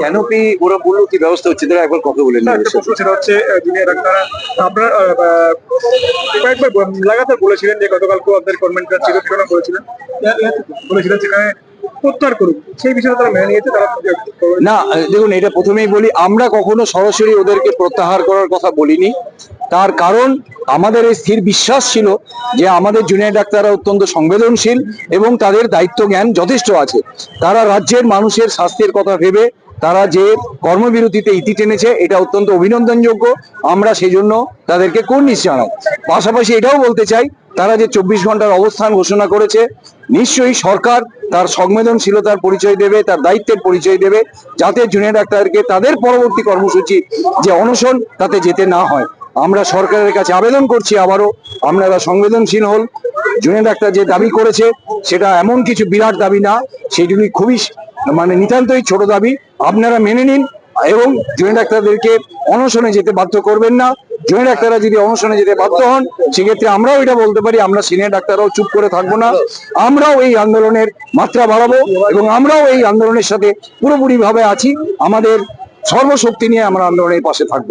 কেন কি ওরা বলল কি ব্যবস্থা হচ্ছে? তারা একবার কথা বলে সেটা হচ্ছে জুনিয়র ডাক্তাররা আপনার কয়েকবার লাগাতার বলেছিলেন যে গতকালকে আপনাদের কনভেন্টটা ছিল সেখানে বলেছিলেন। বলেছিলেন সেখানে প্রত্যাহার করুক। সেই বিষয়ে তারা মেনে নিয়েছে তারা না দেখুন এটা প্রথমেই বলি আমরা কখনো সরাসরি ওদেরকে প্রত্যাহার করার কথা বলিনি। তার কারণ আমাদের এই স্থির বিশ্বাস ছিল যে আমাদের জুনিয়র ডাক্তাররা অত্যন্ত সংবেদনশীল এবং তাদের দায়িত্ব জ্ঞান যথেষ্ট আছে। তারা রাজ্যের মানুষের স্বাস্থ্যের কথা ভেবে তারা যে কর্মবিরতিতে ইতি টেনেছে, এটা অত্যন্ত অভিনন্দনযোগ্য। আমরা সেই জন্য তাদেরকে কর্নিশ জানাই। পাশাপাশি এটাও বলতে চাই, তারা যে চব্বিশ ঘণ্টার অবস্থান ঘোষণা করেছে, নিশ্চয়ই সরকার তার সংবেদনশীলতার পরিচয় দেবে, তার দায়িত্বের পরিচয় দেবে, যাতে জুনিয়র ডাক্তারকে তাদের পরবর্তী কর্মসূচি যে অনশন, তাতে যেতে না হয়। আমরা সরকারের কাছে আবেদন করছি আবারও আপনারা সংবেদনশীল হল। জুনিয়র ডাক্তার যে দাবি করেছে, সেটা এমন কিছু বিরাট দাবি না, সেগুলি খুবই মানে নিতান্তই ছোট দাবি। আপনারা মেনে নিন এবং জয়েন্ট ডাক্তারদেরকে অনশনে যেতে বাধ্য করবেন না। জয়েন্ট ডাক্তাররা যদি অনশনে যেতে বাধ্য হন সেক্ষেত্রে আমরাও এটা বলতে পারি আমরা সিনিয়র ডাক্তাররাও চুপ করে থাকব না। আমরাও এই আন্দোলনের মাত্রা বাড়াবো এবং আমরাও এই আন্দোলনের সাথে পুরোপুরি ভাবে আছি। আমাদের সর্বশক্তি নিয়ে আমরা আন্দোলনের পাশে থাকব।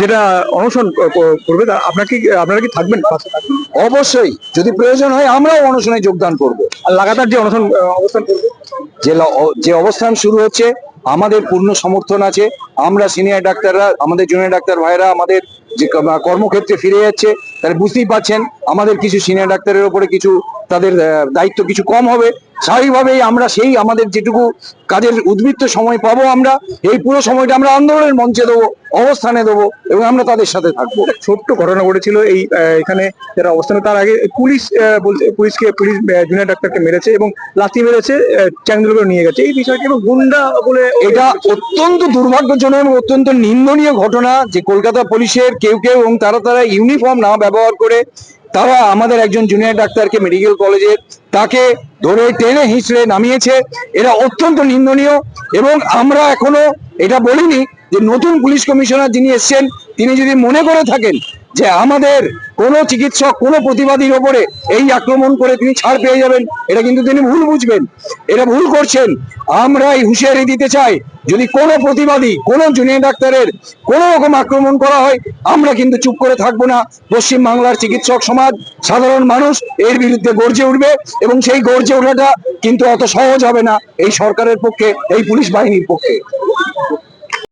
যেটা অনশন করবে তা আপনার কি আপনারা কি থাকবেন পাশে? অবশ্যই যদি প্রয়োজন হয় আমরাও অনশনে যোগদান করব। আর লাগাতার যে অনশন অবস্থান করবে? যে যে অবস্থান শুরু হচ্ছে আমাদের পূর্ণ সমর্থন আছে। আমরা সিনিয়র ডাক্তাররা, আমাদের জুনিয়র ডাক্তার ভাইরা আমাদের যে কর্ম- কর্মক্ষেত্রে ফিরে যাচ্ছে তাহলে বুঝতেই পারছেন, আমাদের কিছু সিনিয়র ডাক্তারের ওপরে কিছু, তাদের দায়িত্ব কিছু কম হবে। স্বাভাবিকভাবেই আমরা সেই আমাদের যেটুকু কাজের উদ্বৃত্ত সময় পাবো আমরা এই পুরো সময়টা আমরা আন্দোলনের মঞ্চে দেবো অবস্থানে দেবো এবং আমরা তাদের সাথে থাকব। ছোট্ট ঘটনা ঘটেছিল এই এখানে যারা অবস্থানে তার আগে পুলিশ বলছে পুলিশকে পুলিশ জুনিয়র ডাক্তারকে মেরেছে এবং লাথি মেরেছে চ্যাংদুল করে নিয়ে গেছে। এই বিষয়টি এবং গুন্ডা বলে এটা অত্যন্ত দুর্ভাগ্যজনক এবং অত্যন্ত নিন্দনীয় ঘটনা যে কলকাতা পুলিশের কেউ কেউ এবং তারা তারা ইউনিফর্ম না ব্যবহার করে তারা আমাদের একজন জুনিয়র ডাক্তারকে মেডিকেল কলেজের তাকে ধরে টেনে হিঁচড়ে নামিয়েছে। এরা অত্যন্ত নিন্দনীয় এবং আমরা এখনও এটা বলিনি যে নতুন পুলিশ কমিশনার যিনি এসছেন, তিনি যদি মনে করে থাকেন যে আমাদের কোনো চিকিৎসক, কোনো প্রতিবাদীর ওপরে এই আক্রমণ করে তিনি ছাড় পেয়ে যাবেন, এটা কিন্তু তিনি ভুল বুঝবেন। এটা ভুল করছেন। আমরা এই হুঁশিয়ারি দিতে চাই, যদি কোনো প্রতিবাদী, কোনো জুনিয়র ডাক্তারের কোনো রকম আক্রমণ করা হয়, আমরা কিন্তু চুপ করে থাকব না। পশ্চিম বাংলার চিকিৎসক সমাজ, সাধারণ মানুষ, এর বিরুদ্ধে গর্জে উঠবে এবং সেই গর্জে ওঠাটা কিন্তু অত সহজ হবে না এই সরকারের পক্ষে, এই পুলিশ বাহিনীর পক্ষে।